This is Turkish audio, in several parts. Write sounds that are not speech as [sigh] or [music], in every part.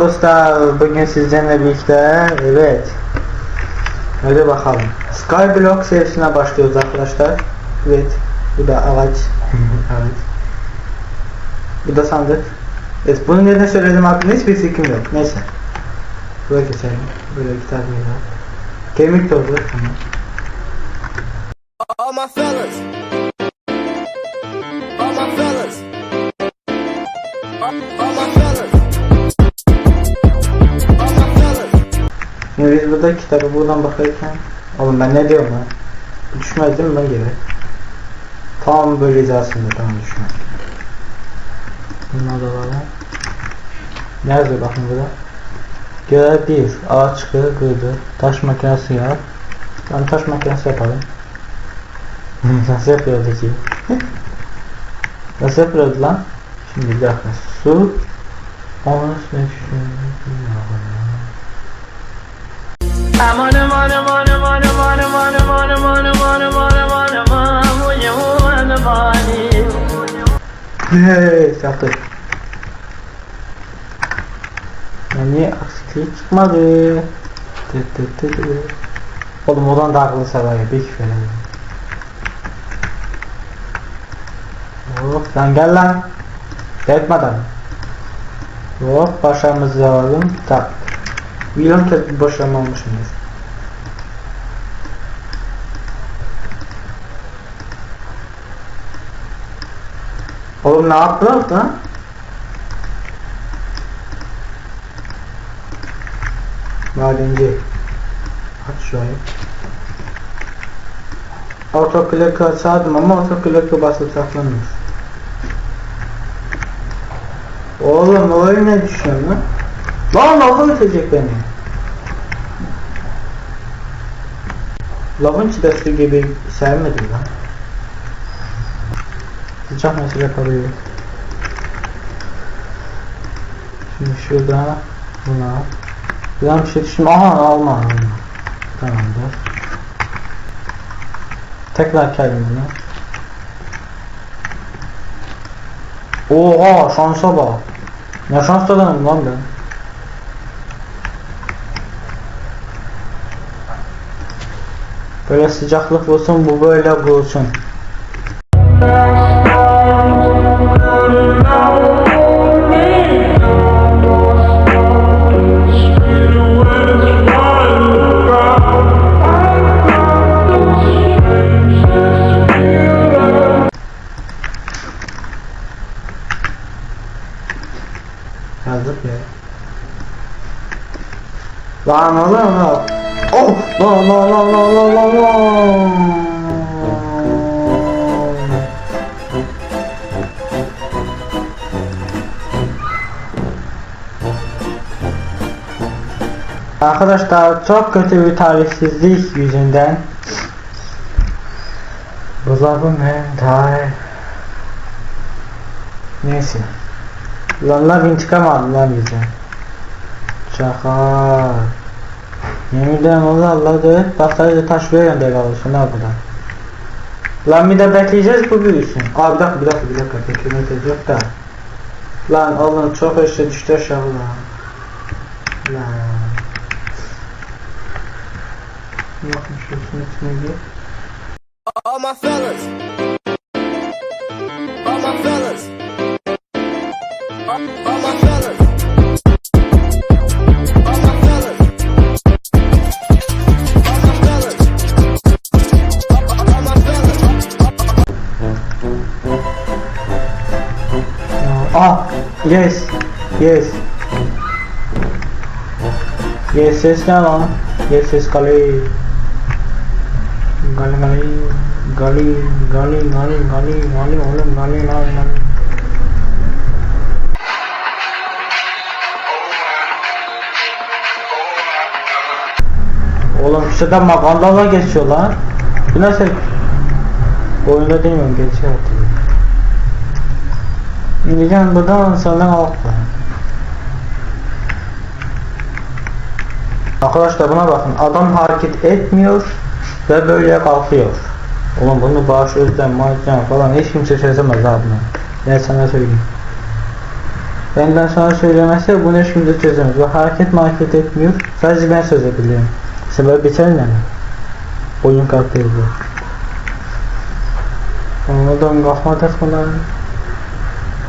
Dostlar bugün sizlerle birlikte evet. Hadi bakalım. Skyblock serisine başlıyoruz arkadaşlar. Evet bu da ağaç. [laughs] Evet. Bu da sandık Evet bunu neden söyledim hakkında hiçbir fikrim yok. Neyse. Böyle geçelim. Böyle tane var Kemik tozu tamam. All my fellas. All my fellas. All, all my fellas. All my fellas. Şimdi biz burada kitabı buradan bakarken Oğlum ben ne diyorum lan? Düşmez değil mi ben geri? Tam böyle hizasında tam düşmez Bunlar da var. Nerede bakın burada Görev 1 Ağaç çıkıyor kırdı Taş makinesi yap Ben taş makinesi yapalım Nasıl yapıyordu ki Nasıl yapıyordu lan Şimdi bir dakika Su Onu I'm on a on a on a on a on a on a on a on Yaptı. Yani aksilik çıkmadı. Tıt tıt tıt. Oğlum odan da akıllı sarayı. Bir küfür. Hop lan gel lan. Yetmeden. Hop başarımızı alalım. Tak. Bilmiyorum ki başarım olmuşumdur. Oğlum ne yaptın lan? Madenci. Aç şurayı. Otoklik'i açardım ama otoklik'i basıp saklanmış. Oğlum oraya ne düşüyorsun lan? Lan lava ötecek beni. Lavın çidesi gibi sevmedim lan. Sıcak mesele kalıyor. Şimdi şurada buna Buradan bir şey düşün. Aha alma alma. Tamamdır. Tekrar kaydım bunu. Oha şansa bak. Ne şans adamım lan ben. Böyle sıcaklık olsun bu böyle bulsun. no no no. Oh no no no no no no no. Arkadaşlar çok kötü bir tarihsizlik yüzünden bu Bulamam hem tarih Neyse Ulanlar intikam aldılar bize Çakal Ederim Allah Allah de Bak sadece taş veriyorum de kalıyorsun ha burada. Lan bir de bekleyeceğiz bu büyüsün Aa bir dakika bir dakika bir dakika. Beklemek yok da. Lan oğlum çok işte düştü aşağı lan. Lan Yapmış olsun içine All my fellas. All my fellas. All my fellas. Ah, yes, yes. Yes, ne lan? Yes, ses kali. Gali gali gali gali gali gali gali oğlum gali gali gali. Oğlum şurada magandala geçiyor lan. Bu nasıl? Oyunda değil mi? Geçiyor hatırlıyorum. İneceğim buradan sonra kalk. Arkadaşlar buna bakın. Adam hareket etmiyor ve böyle kalkıyor. Oğlum bunu bağış özlem, macera falan hiç kimse çözemez abi. Ben sana söyleyeyim. Benden sonra söylemezse bunu hiç kimse çözemez. Bu hareket hareket etmiyor. Sadece ben söz edebiliyorum. Sebep biter ne? Oyun karakteri bu. Anladım kalkma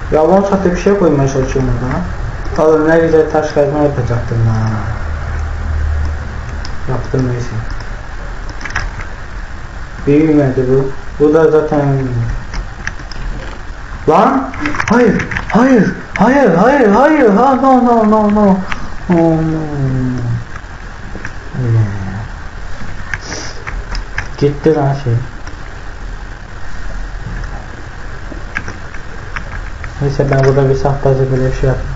takmadan. Yalan satı bir şey koymaya çalışıyorum burada. Oğlum ne güzel taş kazma yapacaktım ha. Yaptım neyse. Büyümedi bu. Bu da zaten... Lan! Hayır! Hayır! Hayır! Hayır! Hayır! Ha, no no no no! Oh, no. Yeah. Gitti lan şey. Neyse ben burada bir sahtacı böyle bir şey yapayım.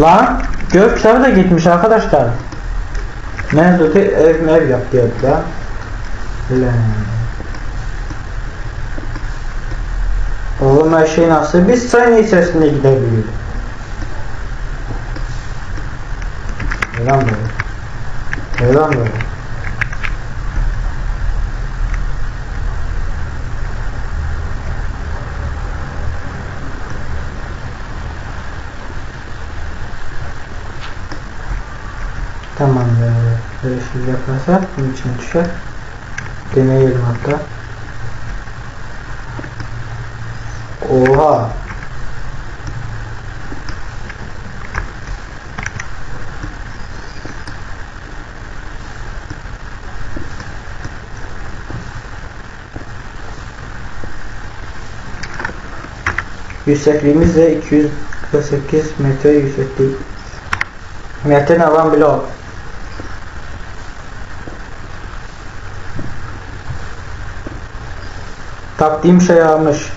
Lan gökler de gitmiş arkadaşlar. Nerede ev mev yaptı ya da. Lan. Oğlum her şey nasıl bir saniye içerisinde gidebiliyor. Neden böyle? Neden böyle? Tamamdır. Böyle şey yaparsak bunun için düşer. Deneyelim hatta. Oha. Yüksekliğimiz de 248 metre yükseklik. Metin alan blok. Taktiğim şey almış.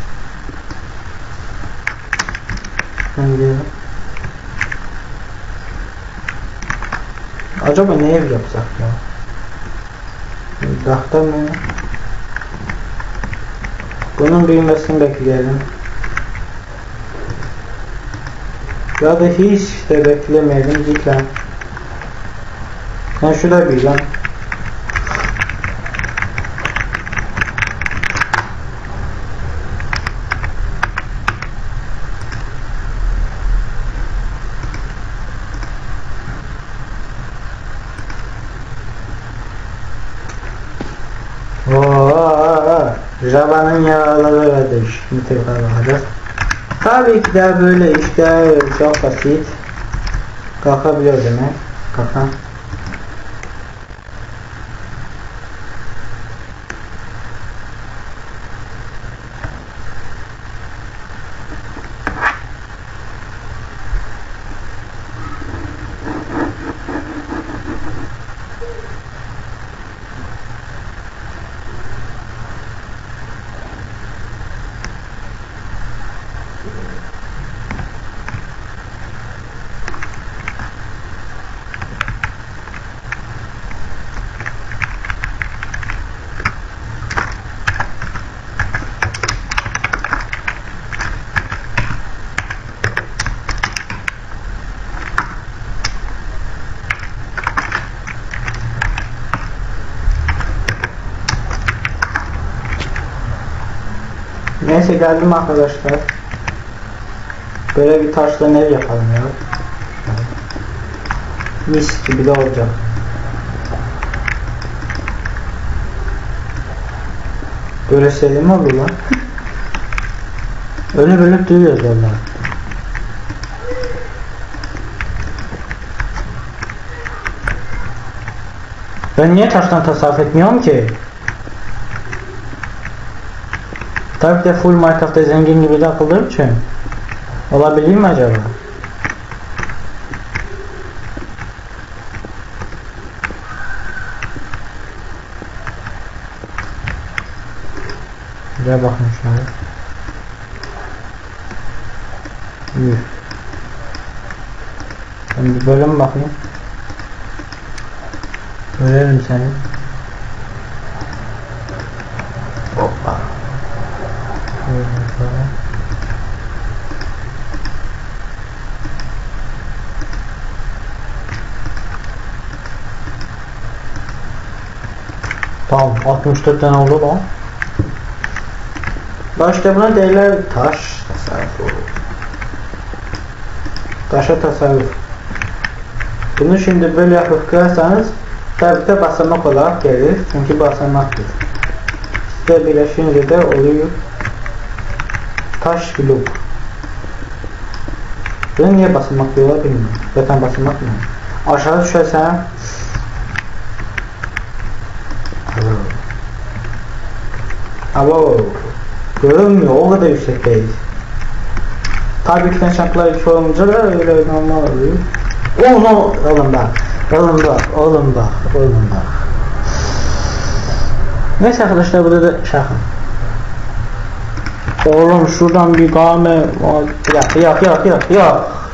Acaba ne ev yapsak ya? Dahta mı? Bunun büyümesini bekleyelim. Ya da hiç de beklemeyelim git lan. Sen şurada lan. Java'nın yaraları vardı. Şimdi tekrar bakacağız. Tabii ki de böyle işte çok basit. Kalkabiliyor demek. Kalkan. Neyse geldim arkadaşlar. Böyle bir taşla ev yapalım ya. Mis gibi de olacak. Böyle şeyler mi olur lan? Öyle bölüp duruyoruz valla. Ben niye taştan tasarruf etmiyorum ki? Tabii de full Minecraft'ta zengin gibi takıldığım için. Olabilir mi acaba? Buraya bakın şöyle. Yuh. Ben bir böyle mi bakayım? Görelim seni. Hoppa. Şöyle. Tamam 64 tane oldu lan. Başta buna değerler taş tasarrufu. Taşa tasarruf. Bunu şimdi böyle yapıp kırarsanız tabi de basamak olarak gelir. Çünkü basamaktır. İşte birleşince de oluyor taş blok. Bunu niye basamak diyorlar bilmiyorum. Zaten basamak mı? Aşağı düşersen Abo görünmüyor o kadar yüksekteyiz. Tabii ki şartlar hiç olunca da öyle normal oluyor. Oğlum oğlum bak. Oğlum bak. Oğlum bak. Oğlum bak. Neyse arkadaşlar burada da şaka. Oğlum şuradan bir kahve yok yok yok yok yok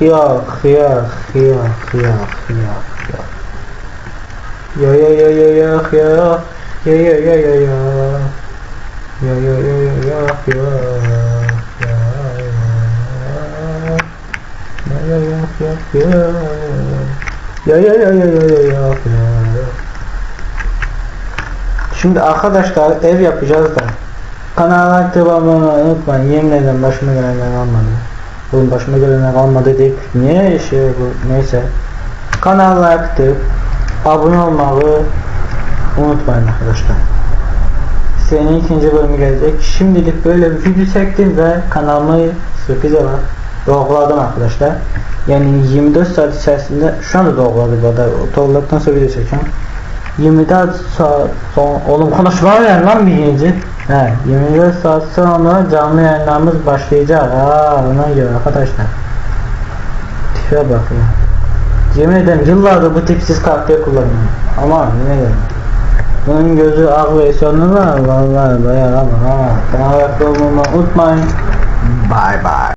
yok yok yok yok yok yok Yo yo yo yo yo yo yo yo yo yo yo Yo yo yo yo yo yo Yo yo yo yo yo Yo yo yo yo yo yo yo Şimdi arkadaşlar ev yapacağız da Kanala devamını unutmayın yemin ederim başıma gelenler olmadı Oğlum başıma gelenler olmadı deyip niye şey bu neyse Kanala aktif abone olmayı unutmayın arkadaşlar senin ikinci bölümü gelecek. Şimdilik böyle bir video çektim ve kanalımı sürpriz olarak doğruladım arkadaşlar. Yani 24 saat içerisinde şu anda doğruladı bu arada. Doğruladıktan sonra video çekeceğim. 24 saat sonra oğlum konuşma lan birinci. He, 24 saat sonra canlı yayınlarımız başlayacak. Aa, ona göre arkadaşlar. Tipe bak ya. Yemin ederim yıllardır bu tipsiz karakter kullanıyorum. Ama ne göre. Bunun gözü ak ve sonu var. Vallahi bayağı ama ha. Kanala abone olmayı unutmayın. Bye bye.